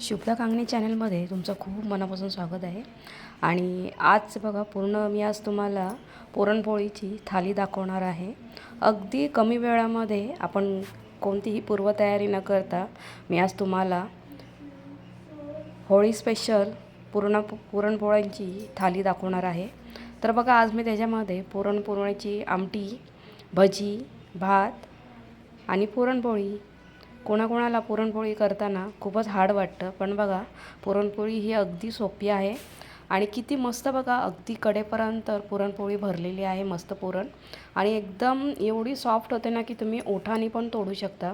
शुभदा कांगणे चॅनलमध्ये तुमचं खूप मनापासून स्वागत आहे. आणि आज बघा पूर्ण मी आज तुम्हाला पुरणपोळीची थाली दाखवणार आहे. अगदी कमी वेळामध्ये आपण कोणतीही पूर्वतयारी न करता मी आज तुम्हाला होळी स्पेशल पूर्ण पुरणपोळ्यांची थाली दाखवणार आहे. तर बघा आज मी त्याच्यामध्ये पुरणपोळीची आमटी भजी भात आणि पुरणपोळी कोणाकोणाला पुरणपोळी करताना खूपच हार्ड वाटतं. पण बघा पुरणपोळी ही अगदी सोपी आहे. आणि किती मस्त बघा अगदी कडेपर्यंत पुरणपोळी भरलेली आहे मस्त पुरण. आणि एकदम एवढी सॉफ्ट होते ना की तुम्ही ओठाने पण तोडू शकता.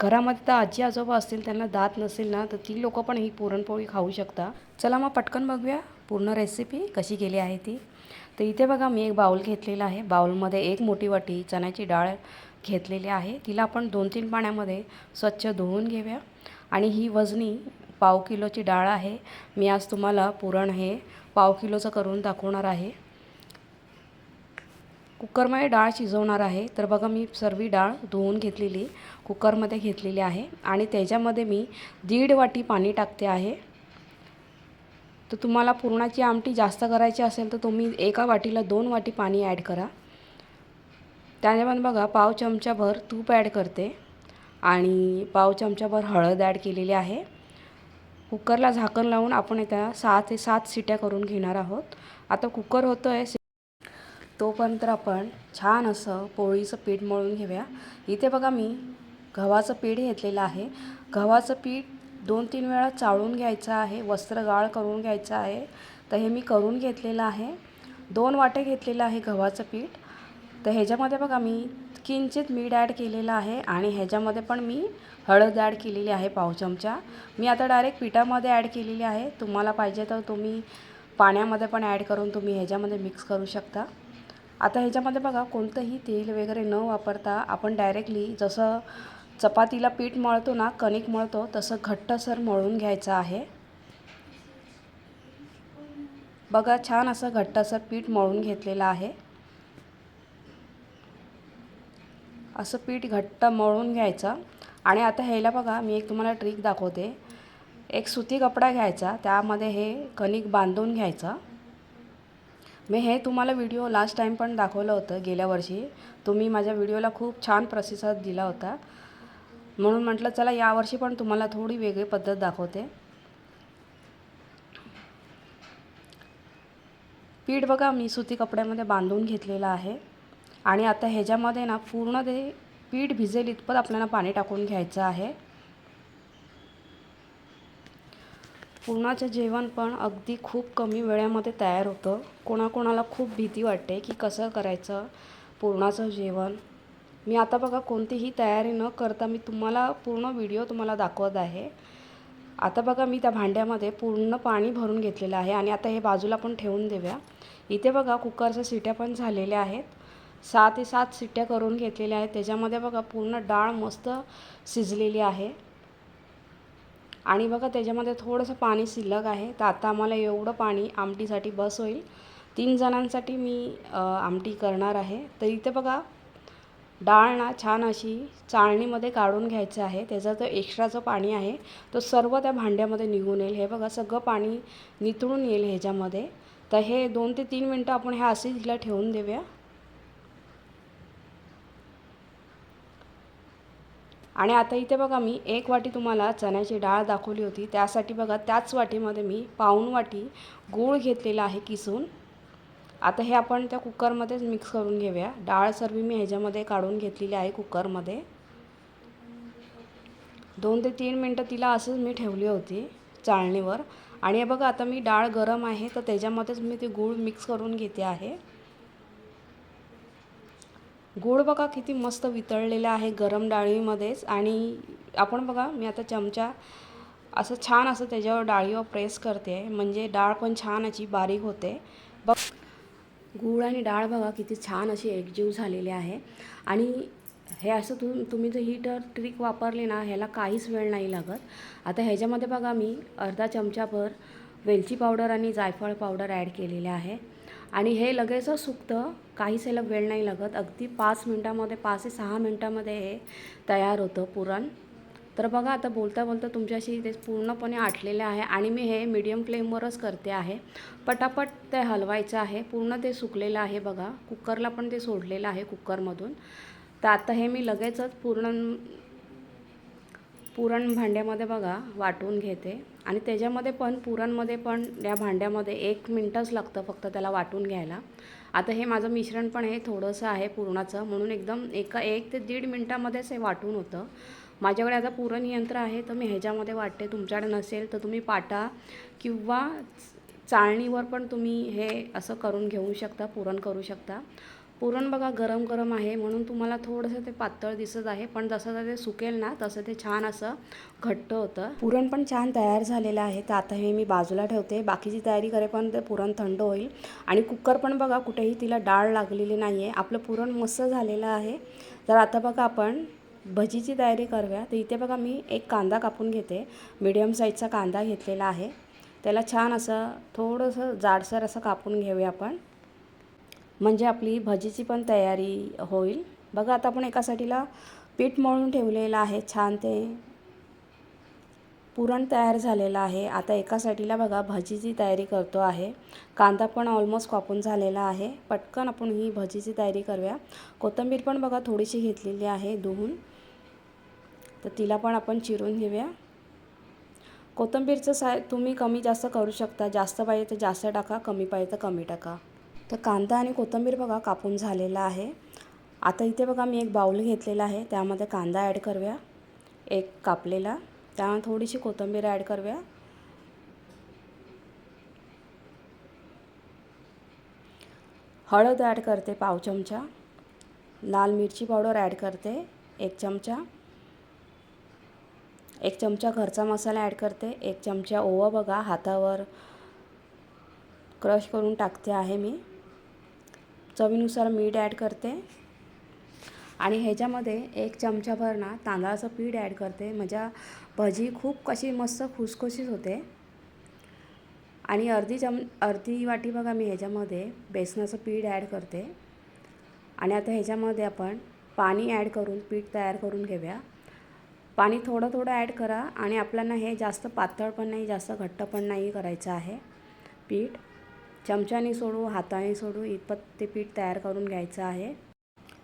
घरामध्ये तर आजी आजोबा असतील त्यांना दात नसेल ना तर ती लोकं पण ही पुरणपोळी खाऊ शकता. चला मग पटकन बघूया पूर्ण रेसिपी कशी केली आहे ती. तर इथे बघा मी एक बाउल घेतलेला आहे. बाउलमध्ये एक मोठी वाटी चण्याची डाळ घेतलेली आहे. तिला आपण दोन तीन पाण्यामध्ये स्वच्छ धुवून घेऊया. आणि ही वजनी पाव किलोची डाळ आहे. मी आज तुम्हाला पुरण हे पाव किलोचं करून दाखवणार आहे. कुकरमध्ये डाळ शिजवणार आहे. तर बघा मी सर्व डाळ धुवून घेतलेली कुकरमध्ये घेतलेली आहे. आणि त्याच्यामध्ये मी दीड वाटी पाणी टाकते आहे. तर तुम्हाला पुरणाची आमटी जास्त करायची असेल तर तुम्ही एका वाटीला दोन वाटी पाणी ॲड करा. त्याच्यामध्ये बघा पाव चमचाभर तूप ॲड करते आणि पाव चमचाभर हळद ॲड केलेली आहे. कुकरला झाकण लावून आपण येत्या सहा ते सात शिट्या करून घेणार आहोत. आता कुकर होतो आहे तोपर्यंत आपण छान असं पोळीचं पीठ मळून घेऊया. इथे बघा मी गव्हाचं पीठ घेतलेलं आहे. गव्हाचं पीठ दोन तीन वेळा चाळून घ्यायचं आहे वस्त्र गाळ करून घ्यायचं आहे. तर हे मी करून घेतलेलं आहे. दोन वाटे घेतलेलं आहे गव्हाचं पीठ. तर ह्याच्यामध्ये बघा मी किंचित मीठ ॲड केलेलं आहे आणि ह्याच्यामध्ये पण मी हळद ॲड केलेली आहे पाव चमचा. मी आता डायरेक्ट पिठामध्ये ॲड केलेली आहे. तुम्हाला पाहिजे तर तुम्ही पाण्यामध्ये पण ॲड करून तुम्ही ह्याच्यामध्ये मिक्स करू शकता. आता ह्याच्यामध्ये बघा कोणतंही तेल वगैरे न वापरता आपण डायरेक्टली जसं चपातीला पीठ मळतो ना कणिक मळतो तसं घट्टसर मळून घ्यायचं आहे. बघा छान असं घट्टसर पीठ मळून घेतलेलं आहे. असं पीठ घट्ट मळून घ्यायचं. आणि आता ह्याला बघा मी एक तुम्हाला ट्रिक दाखवते. एक सुती कपडा घ्यायचा त्यामध्ये हे कणिक बांधून घ्यायचं. मी हे तुम्हाला व्हिडिओ लास्ट टाईम पण दाखवलं होतं गेल्या वर्षी. तुम्ही माझ्या व्हिडिओला खूप छान प्रतिसाद दिला होता. म्हणून म्हटलं चला यावर्षी पण तुम्हाला थोडी वेगळी पद्धत दाखवते. पीठ बघा मी सुती कपड्यामध्ये बांधून घेतलेलं आहे. आणि आता ह्याच्यामध्ये ना पूर्ण ते पीठ भिजेल इतपत आपल्याला पाणी टाकून घ्यायचं आहे. पुरणाचं जेवण पण अगदी खूप कमी वेळामध्ये तयार होतं. कोणाकोणाला खूप भीती वाटते की कसं करायचं पुरणाचं जेवण. मी आता बघा कोणतीही तयारी न करता मी तुम्हाला पूर्ण व्हिडिओ तुम्हाला दाखवत आहे. आता बघा मी त्या भांड्यामध्ये पूर्ण पाणी भरून घेतलेलं आहे आणि आता हे बाजूला पण ठेवून देऊया. इथे बघा कुकरच्या सिट्या पण झालेल्या आहेत. सहा ते सात सिट्ट्या करून घेतलेल्या आहेत. त्याच्यामध्ये बघा पूर्ण डाळ मस्त शिजलेली आहे. आणि बघा त्याच्यामध्ये थोडंसं पाणी शिल्लक आहे. तर आता आम्हाला एवढं पाणी आमटीसाठी बस होईल. तीन जणांसाठी मी आमटी करणार आहे. तर इथे बघा डाळ ना छान अशी चाळणीमध्ये काढून घ्यायचं आहे. त्याचा जो एक्स्ट्राचं पाणी आहे तो सर्व त्या भांड्यामध्ये निघून येईल. हे बघा सगळं पाणी नितळून येईल ह्याच्यामध्ये. तर हे दोन ते तीन मिनटं आपण ह्या असे हिला ठेवून देऊया. आणि आता इथे बघा मी एक वाटी तुम्हाला चण्याची डाळ दाखवली होती. त्यासाठी बघा त्याच वाटीमध्ये मी पाऊण वाटी गूळ घेतलेला आहे किसून. आता हे आपण त्या कुकरमध्येच मिक्स करून घेऊया. डाळ सर्व मी ह्याच्यामध्ये काढून घेतलेली आहे कुकरमध्ये. दोन ते तीन मिनटं तिला असंच मी ठेवली होती चाळणीवर. आणि हे बघा आता मी डाळ गरम आहे तर त्याच्यामध्येच मी ते गूळ मिक्स करून घेते आहे. गूळ बघा किती मस्त वितळलेला आहे गरम डाळीमध्येच. आणि आपण बघा मी आता चमचा असं छान असं त्याच्यावर डाळीवर प्रेस करते. म्हणजे डाळ पण छान अशी बारीक होते. बघ गूळ आणि डाळ बघा किती छान अशी एकजीव झालेली आहे. आणि हे असं तु तुम्ही जर ही तर ट्रिक वापरली ना ह्याला काहीच वेळ नाही लागत. आता ह्याच्यामध्ये बघा मी अर्धा चमचाभर वेलची पावडर आणि जायफळ पावडर ॲड केलेले आहे. आणि हे लगेचच सुकतं. काहीच ह्याला वेळ नाही लागत. अगदी पाच मिनटामध्ये पाच ते सहा मिनटामध्ये हे तयार होतं पुरण. तर बघा आता बोलता बोलता तुमच्याशी ते पूर्णपणे आटलेलं आहे आणि मी हे मीडियम फ्लेमवरच करते आहे. पटापट ते हलवायचं आहे. पूर्ण ते सुकलेलं आहे बघा. कुकरला पण ते सोडलेलं आहे कुकरमधून तर आता हे मी लगेचच पूर्ण पुरण भांड्यामध्ये बघा वाटून घेते. आणि त्याच्यामध्ये पण पुरणमध्ये पण या भांड्यामध्ये एक मिनटंच लागतं फक्त त्याला वाटून घ्यायला. आता हे माझं मिश्रण पण हे थोडंसं आहे पुरणाचं. म्हणून एकदम एका एक ते दीड मिनटामध्येच हे वाटून होतं. माझ्याकडे आता पुरण यंत्र आहे तर मी ह्याच्यामध्ये वाटते. तुमच्याकडे नसेल तर तुम्ही पाटा किंवा चाळणीवर पण तुम्ही हे असं करून घेऊ शकता पुरण करू शकता. पुरण बघा गरम गरम आहे म्हणून तुम्हाला थोडंसं ते पातळ दिसत आहे पण जसं ते सुकेल ना तसं ते छान असं घट्ट होतं. पुरण पण छान तयार झालेलं आहे तर आता हे मी बाजूला ठेवते. बाकीची तयारी करेपर्यंत पुरण थंड होईल. आणि कुकर पण बघा कुठेही तिला डाळ लागलेली नाही आहे आपलं पुरण मस्त झालेलं आहे. तर आता बघा आपण भजीची तयारी करूया. तर इथे बघा मी एक कांदा कापून घेते. मीडियम साईजचा कांदा घेतलेला आहे. त्याला छान असं थोडंसं जाडसर असं कापून घेऊया आपण. म्हणजे आपली भजीची पण तयारी होईल. बघा आता आपण एका साठीला पीठ मळून ठेवलेलं आहे. छान ते पुरण तयार झालेलं आहे. आता एका साठीला बघा भजीची तयारी करतो आहे. कांदा पण ऑलमोस्ट कापून झालेला आहे. पटकन आपण ही भजीची तयारी करूया. कोथिंबीर पण बघा थोडीशी घेतलेली आहे धुवून. तर तिला पण आपण चिरून घेऊया. कोथिंबीरचं साय तुम्ही कमी जास्त करू शकता. जास्त पाहिजे तर जास्त टाका कमी पाहिजे तर कमी टाका. तर कांदा आणि कोथिंबीर बघा कापून झालेला आहे. आता इथे बघा मी एक बाऊल घेतलेला आहे. त्यामध्ये कांदा ॲड करूया. एक कापलेला. त्यामध्ये थोडीशी कोथिंबीर ॲड करूया. हळद ॲड करते पाव चमचा. लाल मिरची पावडर ॲड करते एक चमचा. एक चमचा घरचा मसाला ॲड करते. एक चमचा ओवा बघा हातावर. क्रश करून टाकते आहे मी. चवीनुसार मीठ ॲड करते. आणि ह्याच्यामध्ये एक चमचाभर ना तांदळाचं पीठ ॲड करते. म्हणजे भजी खूप कशी मस्त खुसखुशीत होते. आणि अर्धी चम अर्धी वाटी बघा मी ह्याच्यामध्ये बेसनाचं पीठ ॲड करते. आणि आता ह्याच्यामध्ये आपण पाणी ॲड करून पीठ तयार करून घेऊया. पाणी थोडं थोडं ॲड करा आणि आपल्याला हे जास्त पातळ पण नाही जास्त घट्ट पण नाही करायचं आहे पीठ. चमच्याने सोडू हाताने सोडू इतपत ते पीठ तयार करून घ्यायचं आहे.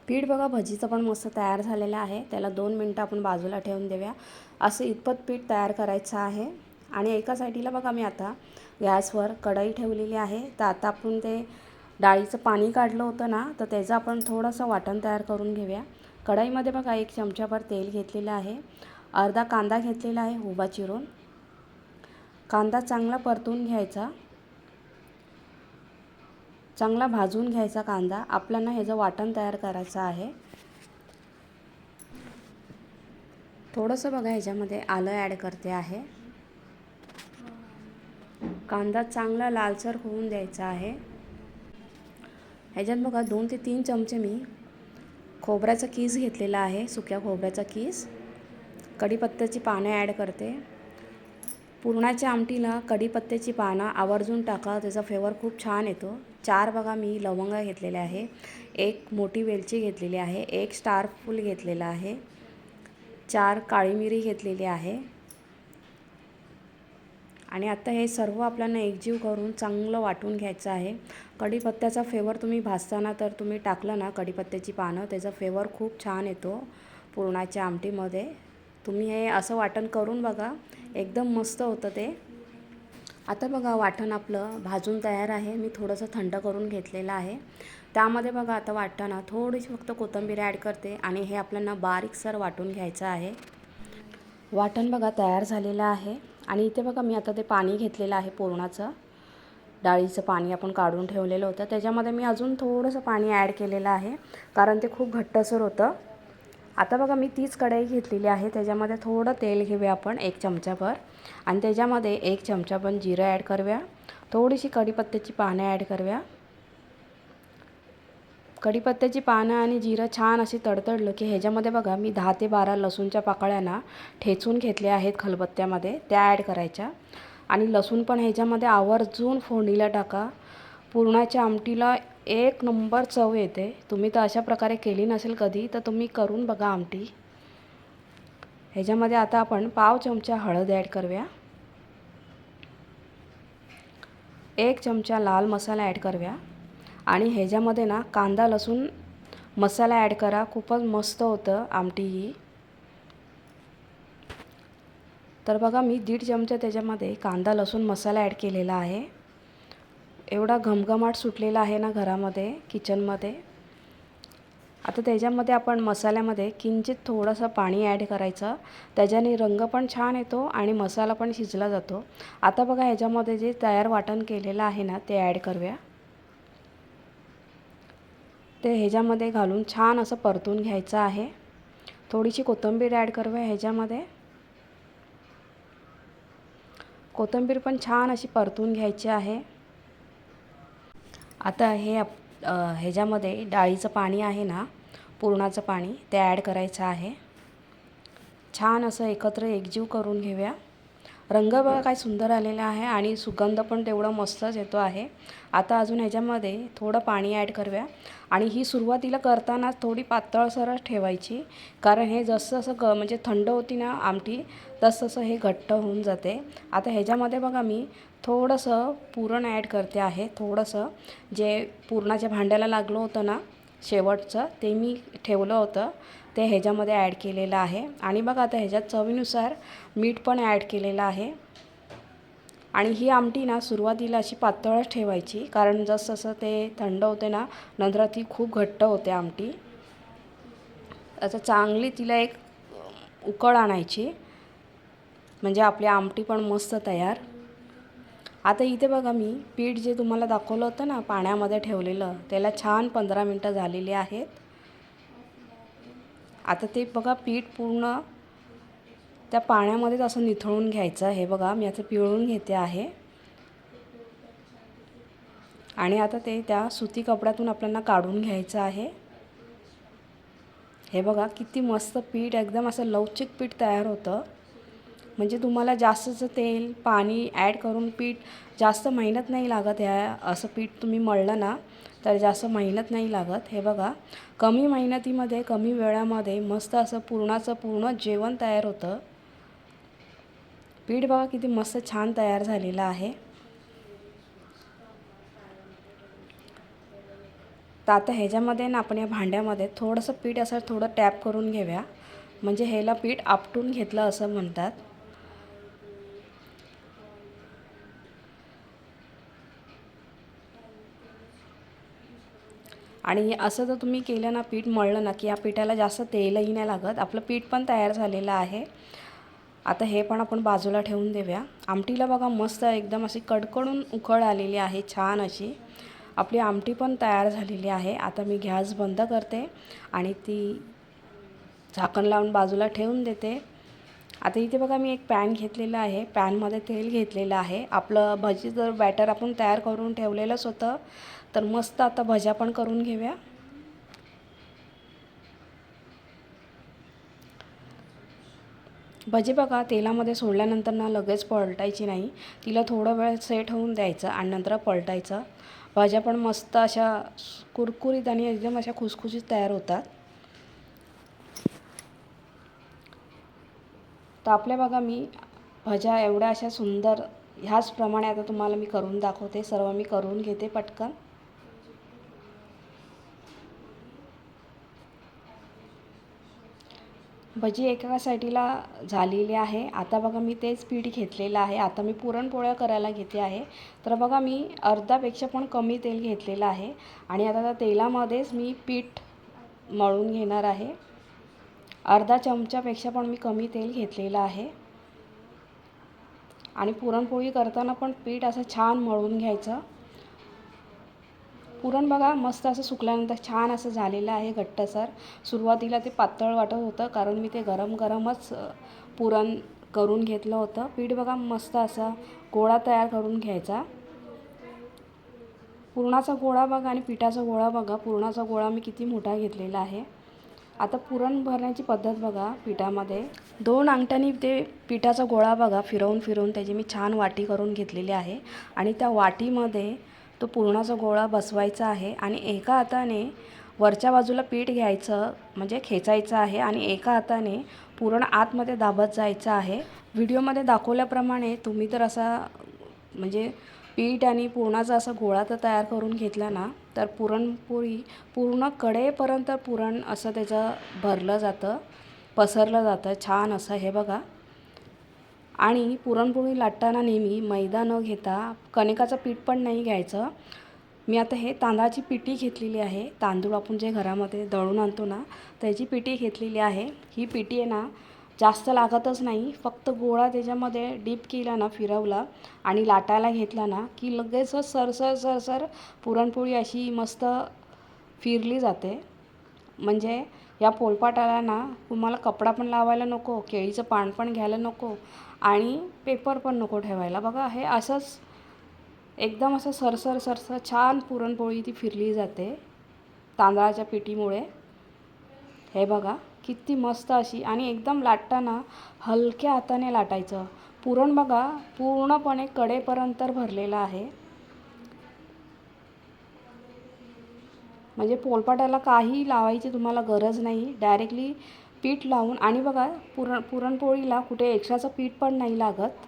पीठ बघा भजीचं पण मस्त तयार झालेलं आहे. त्याला दोन मिनटं आपण बाजूला ठेवून देऊया. असं इतपत पीठ तयार करायचं आहे. आणि एका साईडीला बघा मी आता गॅसवर कढई ठेवलेली आहे. तर आता आपण ते डाळीचं पाणी काढलं होतं ना तर त्याचं आपण थोडंसं वाटण तयार करून घेऊया. कढईमध्ये बघा एक चमचाभर तेल घेतलेलं आहे. अर्धा कांदा घेतलेला आहे उभा चिरून. कांदा चांगला परतून घ्यायचा. चांगला भाजून घ्यायचा कांदा. आपल्याला ह्याचं वाटण तयार करायचं आहे. थोडंसं बघा ह्याच्यामध्ये आलं ॲड करते आहे. कांदा चांगला लालसर होऊन द्यायचा आहे. ह्याच्यात बघा दोन ते तीन चमचे मी खोबऱ्याचा कीस घेतलेला आहे सुक्या खोबऱ्याचा कीस. कढीपत्त्याची पानं ॲड करते. पुरणाच्या आमटीला कढीपत्त्याची पानं आवर्जून टाका त्याचा फ्लेवर खूप छान येतो. चार बघा मी लवंगा घेतलेले आहे. एक मोठी वेलची घेतलेली आहे. एक स्टार फूल घेतलेला आहे. चार काळी मिरी घेतलेली आहे. आणि आता हे सर्व आपल्याला एकजीव करून चांगलं वाटून घ्यायचं आहे. कढीपत्त्याचा फ्लेवर तुम्ही भाजताना तर तुम्ही टाकलं ना कढीपत्त्याची पानं त्याचा फ्लेवर खूप छान येतो पुरणाच्या आमटीमध्ये. तुम्ही हे असं वाटण करून बघा. एकदम मस्त होतं ते. आता बघा वाटण आपलं भाजून तयार आहे. मी थोडंसं थंड करून घेतलेलं आहे. त्यामध्ये बघा आता वाटताना थोडीशी फक्त कोथिंबीर ॲड करते आणि हे आपल्याला बारीकसर वाटून घ्यायचं आहे. वाटण बघा तयार झालेलं आहे. आणि इथे बघा मी आता ते पाणी घेतलेलं आहे पुरणाचं. डाळीचं पाणी आपण काढून ठेवलेलं होतं. त्याच्यामध्ये मी अजून थोडंसं पाणी ॲड केलेलं आहे. कारण ते खूप घट्टसर होतं. आता बघा मी तीच कढई घेतलेली आहे. त्याच्यामध्ये थोडं तेल घेऊया आपण एक चमचाभर. आणि त्याच्यामध्ये एक चमचाभर जिरं ॲड करूया. थोडीशी कढीपत्त्याची पानं ॲड करूया. कढीपत्त्याची पानं आणि जिरं छान अशी तडतडलं की ह्याच्यामध्ये बघा मी दहा ते बारा लसूणच्या पाकळ्यांना ठेचून घेतल्या आहेत खलबत्त्यामध्ये. त्या ॲड करायच्या. आणि लसूण पण ह्याच्यामध्ये आवर्जून फोडणीला टाका. पुरणाच्या आमटीला एक नंबर चव येते. तुम्ही तर अशा प्रकारे केली नसेल कधी तर तुम्ही करून बघा आमटी. ह्याच्यामध्ये आता आपण पाव चमचा हळद ॲड करूया. एक चमचा लाल मसाला ॲड करूया. आणि ह्याच्यामध्ये ना कांदा लसूण मसाला ॲड करा. खूपच मस्त होतं आमटी ही. तर बघा मी दीड चमचा त्याच्यामध्ये कांदा लसूण मसाला ॲड केलेला आहे. एवढा घमघमाट सुटलेला आहे ना घरामध्ये किचनमध्ये. आता त्याच्यामध्ये आपण मसाल्यामध्ये किंचित थोडंसं पाणी ॲड करायचं. त्याच्याने रंग पण छान येतो आणि मसाला पण शिजला जातो. आता बघा ह्याच्यामध्ये जे तयार वाटण केलेलं आहे ना ते ॲड करूया. ते ह्याच्यामध्ये घालून छान असं परतून घ्यायचं आहे. थोडीशी कोथिंबीर ॲड करूया ह्याच्यामध्ये. कोथिंबीर पण छान अशी परतून घ्यायची आहे. आता हे आप ह्याच्यामध्ये डाळीचं पाणी आहे ना पुरणाचं पाणी ते ॲड करायचं आहे. छान असं एकत्र एकजीव करून घेऊया. रंग बघा काय सुंदर आलेला आहे आणि सुगंध पण तेवढा मस्तच येतो आहे. आता अजून ह्याच्यामध्ये थोडं पाणी ॲड करूया. आणि ही सुरुवातीला करताना थोडी पातळसरच ठेवायची. कारण हे जसं जसं ग म्हणजे थंड होती ना आमटी तसं तसं हे घट्ट होऊन जाते. आता ह्याच्यामध्ये बघा मी थोडंसं पुरण ॲड करते आहे. थोडंसं जे पुरणाच्या भांड्याला लागलं होतं ना शेवटचं ते मी ठेवलं होतं. ते ह्याच्यामध्ये ॲड केलेलं आहे. आणि बघा आता ह्याच्यात चवीनुसार मीठ पण ॲड केलेलं आहे. आणि ही आमटी ना सुरुवातीला अशी पातळच ठेवायची. कारण जसं जसं ते थंड होते ना नंतर ती खूप घट्ट होते आमटी. असं चांगली तिला एक उकळ आणायची. म्हणजे आपली आमटी पण मस्त तयार. आता इथे बघा मी पीठ जे तुम्हाला दाखवलं होतं ना पाण्यामध्ये ठेवलेलं त्याला छान पंधरा मिनटं झालेली आहेत. आता ते बघा पीठ पूर्ण त्या पाण्यामध्येच असं निथळून घ्यायचं हे बघा मी आता पिळून घेते आहे. आणि आता ते त्या सुती कपड्यातून आपल्याला काढून घ्यायचं आहे. हे बघा किती मस्त पीठ एकदम असं लवचिक पीठ तयार होतं. म्हणजे तुम्हाला जास्तचं तेल पाणी ॲड करून पीठ जास्त मेहनत नाही लागत ह्या असं पीठ तुम्ही मळलं ना तर जास्त मेहनत नाही लागत. हे बघा कमी मेहनतीमध्ये कमी वेळामध्ये मस्त असं पूर्णाचं पूर्ण जेवण तयार होतं. पीठ बघा किती मस्त छान तयार झालेलं आहे. तर आता ह्याच्यामध्ये ना आपण या भांड्यामध्ये थोडंसं पीठ असं थोडं टॅप करून घेऊया. म्हणजे ह्याला पीठ आपटून घेतलं असं म्हणतात. आणि असं जर तुम्ही केलं ना पीठ मळलं ना की या पिठाला जास्त तेलही नाही लागत आपलं पीठ पण तयार झालेलं आहे. आता हे पण आपण बाजूला ठेवून देऊया. आमटीला बघा मस्त एकदम अशी कडकडून उकळ आलेली आहे छान अशी. आपली आमटी पण तयार झालेली आहे. आता मी गॅस बंद करते आणि ती झाकण लावून बाजूला ठेवून देते. आता इथे बघा मी एक पॅन घेतलेलं आहे. पॅनमध्ये तेल घेतलेलं आहे. आपलं भजी जर बॅटर आपण तयार करून ठेवलेलंच होतं तर मस्त आता भज्या पण करून घेऊया. भजी बघा तेलामध्ये सोडल्यानंतर ना लगेच पलटायची नाही. तिला थोडं वेळ सेट होऊन द्यायचं आणि नंतर पलटायचं. भाज्या पण मस्त अशा कुरकुरीत आणि एकदम अशा खुसखुशीत तयार होतात. तर आपल्या बघा मी भज्या एवढ्या अशा सुंदर ह्याचप्रमाणे आता तुम्हाला मी करून दाखवते. सर्व मी करून घेते पटकन. भजी एका साईडला झालेली आहे. आता बघा मी तेच पीठ घेतलेलं आहे. आता मी पुरणपोळ्या करायला घेते आहे. तर बघा मी अर्धापेक्षा पण कमी तेल घेतलेलं आहे. आणि आता त्या तेलामध्येच मी पीठ मळून घेणार आहे. अर्धा चमच्यापेक्षा पण मी कमी तेल घेतलेलं आहे. आणि पुरणपोळी करताना पण पीठ असं छान मळून घ्यायचं. पुरण बघा मस्त असं सुकल्यानंतर छान असं झालेलं आहे घट्टसर. सुरुवातीला ते पातळ वाटत होतं कारण मी ते गरम गरमच पुरण करून घेतलं होतं. पीठ बघा मस्त असा गोळा तयार करून घ्यायचा. पुरणाचा गोळा बघा आणि पिठाचा गोळा बघा. पुरणाचा गोळा मी किती मोठा घेतलेला आहे. आता पुरण भरण्याची पद्धत बघा पिठामध्ये. दोन अंगठ्यानी ते पिठाचा गोळा बघा फिरवून फिरवून त्याची मी छान वाटी करून घेतलेली आहे. आणि त्या वाटीमध्ये तो पुरणाचा गोळा बसवायचा आहे आणि एका हाताने वरच्या बाजूला पीठ घ्यायचं म्हणजे खेचायचं आहे आणि एका हाताने पुरण आतमध्ये दाबत जायचं आहे. व्हिडिओमध्ये दाखवल्याप्रमाणे तुम्ही तर असा म्हणजे पीठ आणि पुरणाचा असा गोळा तर तयार करून घेतला ना तर पुरणपोळी पूर्ण कडेपर्यंत पुरण असं त्याचं भरलं जातं पसरलं जातं. छान असं हे बघा. आणि पुरणपोळी लाटताना नेहमी मैदा न घेता कणिकाचं पीठ पण नाही घ्यायचं. मी आता हे तांदळाची पिठी घेतलेली आहे. तांदूळ आपण जे घरामध्ये दळून आणतो ना त्याची पिठी घेतलेली आहे. ही पिठी आहे ना जास्त लागतच नाही. फक्त गोळा त्याच्यामध्ये डीप केला ना फिरवला आणि लाटायला घेतला ना की लगेच सरसर सरसर पुरणपोळी अशी मस्त फिरली जाते. म्हणजे या पोलपाटाला ना तुम्हाला कपडा पण लावायला नको केळीचं पान पण घ्यायला नको आणि पेपर पण नको ठेवायला. बघा हे असंच एकदम असं सरसर सरसर छान पुरणपोळी ती फिरली जाते तांदळाच्या पिठीमुळे. हे बघा किती मस्त अशी आणि एकदम लाटताना हलक्या हाताने लाटायचं. पुरण बघा पूर्णपणे कडेपर्यंत भरलेलं आहे. म्हणजे पोलपाटाला काही लावायची तुम्हाला गरज नाही. डायरेक्टली पीठ लावून आणि बघा पुरण पुरणपोळीला कुठे एक्स्ट्राचं पीठ पण नाही लागत.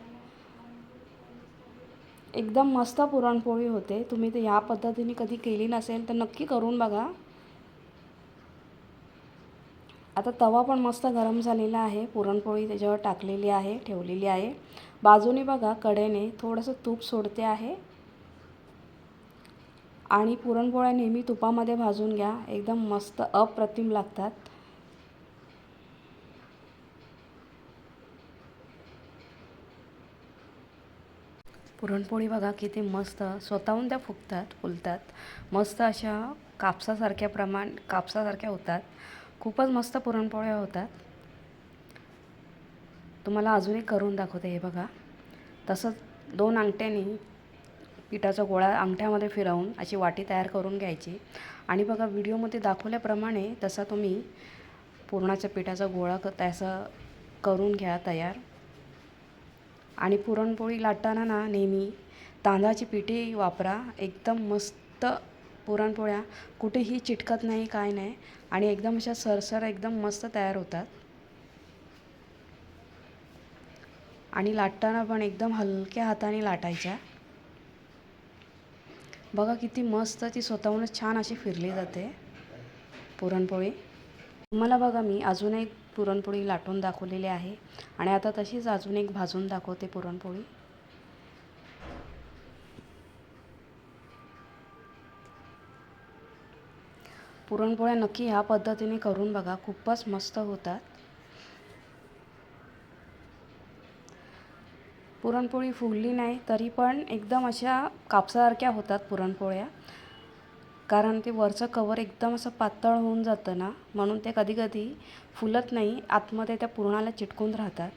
एकदम मस्त पुरणपोळी होते. तुम्ही ते ह्या पद्धतीने कधी केली नसेल तर नक्की करून बघा. आता तवा पण मस्त गरम झालेला आहे. पुरणपोळी त्याच्यावर टाकलेली आहे ठेवलेली आहे. बाजूने बघा कडेने थोडंसं तूप सोडते आहे. आणि पुरणपोळ्या नेहमी तुपामध्ये भाजून घ्या. एकदम मस्त अप्रतिम लागतात. पुरणपोळी बघा किती मस्त. स्वतःहून त्या फुगतात फुलतात. मस्त अशा कापसासारख्या प्रमाण कापसासारख्या होतात. खूपच मस्त पुरणपोळ्या होतात. तुम्हाला अजून एक करून दाखवते हे बघा. तसंच दोन अंगठ्याने पिठाचा गोळा अंगठ्यामध्ये फिरवून अशी वाटी तयार करून घ्यायची. आणि बघा व्हिडिओमध्ये दाखवल्याप्रमाणे तसा तुम्ही पुरणाच्या पिठाचा गोळा क तसं करून घ्या तयार. आणि पुरणपोळी लाटताना ना नेहमी तांदळाची पिठी वापरा. एकदम मस्त पुरणपोळ्या. कुठेही चिटकत नाही काय नाही. आणि एकदम अशा सरसर एकदम मस्त तयार होतात. आणि लाटताना पण एकदम हलक्या हाताने लाटायच्या. बघा किती मस्त ती स्वतःहूनच छान अशी फिरली जाते. पुरणपोळी. तुम्हाला बघा मी अजून एक पुरणपोळी लाटून दाखवलेली आहे. आणि आता तशीच अजून एक भाजून दाखवते पुरणपोळी. पुरणपोळ्या नक्की ह्या पद्धतीने करून बघा खूपच मस्त होतात. पुरणपोळी फुगली नाही तरी पण एकदम अशा कापसासारख्या होतात पुरणपोळ्या. कारण ते वरचं कवर एकदम असं पातळ होऊन जातं ना म्हणून ते कधीकधी फुलत नाही आतमध्ये त्या पुरणाला चिटकून राहतात.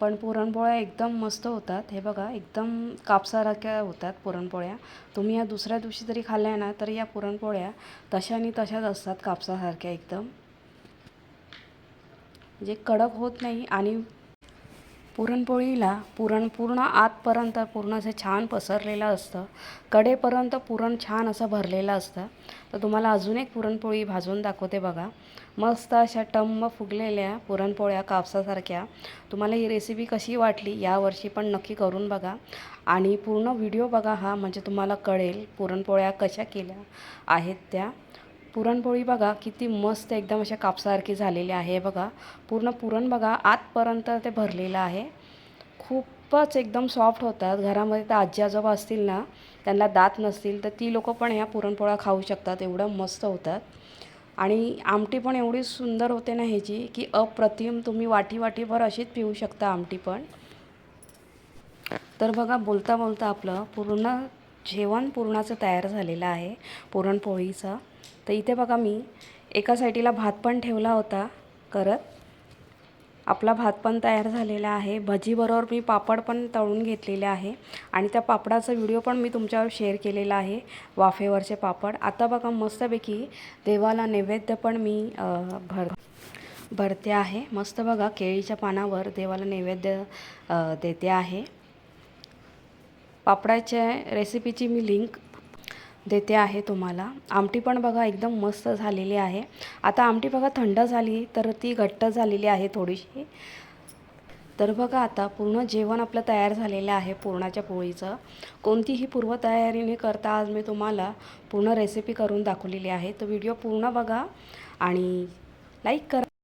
पण पुरणपोळ्या एकदम मस्त होतात. हे बघा एकदम कापसासारख्या होतात पुरणपोळ्या. तुम्ही या दुसऱ्या दिवशी जरी खाल्ल्या ना तरी या पुरणपोळ्या तशानी तशाच असतात कापसासारख्या एकदम. जे कडक होत नाही आणि पुरणपोळीला पुरण पूर्ण आतपर्यंत पूर्ण असं छान पसरलेलं असतं. कडेपर्यंत पुरण छान असं भरलेलं असतं. तर तुम्हाला अजून एक पुरणपोळी भाजून दाखवते बघा. मस्त अशा टम्म फुगलेल्या पुरणपोळ्या कापसासारख्या. तुम्हाला ही रेसिपी कशी वाटली यावर्षी पण नक्की करून बघा. आणि पूर्ण व्हिडिओ बघा हा म्हणजे तुम्हाला कळेल पुरणपोळ्या कशा केल्या आहेत त्या. पुरणपोळी बघा किती मस्त एकदम अशा कापसासारखी झालेली आहे. बघा पूर्ण पुरण बघा आतपर्यंत ते भरलेलं आहे. खूपच एकदम सॉफ्ट होतात. घरामध्ये तर आजी आजोबा असतील ना त्यांना दात नसतील तर ती लोकं पण ह्या पुरणपोळ्या खाऊ शकतात. एवढं मस्त होतात. आणि आमटी पण एवढी सुंदर होते ना ह्याची की अप्रतिम तुम्ही वाटी वाटीभर अशीच पिऊ शकता आमटी पण. तर बघा बोलता बोलता आपलं पूर्ण जेवण पुरणाचं तयार झालेलं आहे पुरणपोळीचं. तर इथे बघा मी एका साईडीला भात पण ठेवला होता करत. आपला भात पण तयार झालेला आहे. भजीबरोबर मी पापड पण तळून घेतलेले आहे. आणि त्या पापडाचा व्हिडिओ पण मी तुमच्यावर शेअर केलेला आहे वाफेवरचे पापड. आता बघा मस्तपैकी देवाला नैवेद्य पण मी भर भरते आहे. मस्त बघा केळीच्या पानावर देवाला नैवेद्य देते आहे. पापडाच्या रेसिपीची मी लिंक देते आहे तुम्हाला. आमटी पण बघा एकदम मस्त झालेली आहे. आता आमटी बघा थंड झाली तर ती घट्ट झालेली आहे थोडीशी. तर बघा आता पूर्ण जेवण आपलं तयार झालेलं आहे पुरणाच्या पोळीचं. कोणतीही पूर्वतयारीने करता आज मी तुम्हाला पूर्ण रेसिपी करून दाखवलेली आहे. तर व्हिडिओ पूर्ण बघा आणि लाईक करा.